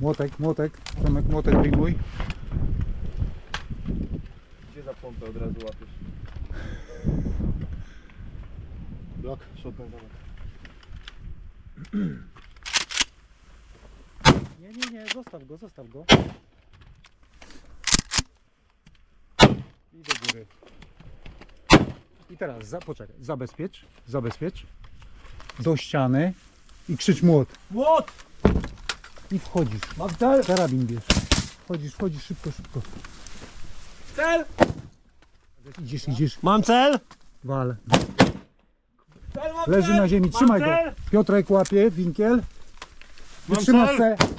Młotek, młotek, Tomek młotek pilnuj. Gdzie za pompę od razu łapiesz? Blok, shotgun zamek. Nie, nie, nie, zostaw go, zostaw go. I do góry. I teraz za, poczekaj, zabezpiecz, zabezpiecz. Do ściany, i krzycz młot. Młot! I wchodzisz. Mam cel! Karabin bierz. Wchodzisz, wchodzisz szybko, szybko. Cel! Idziesz, idziesz. Mam cel! Wal. Cel mam Leży cel! na ziemi, Mam trzymaj go. cel! Piotrek łapie, winkiel. Mam Wytrzymasz cel! se.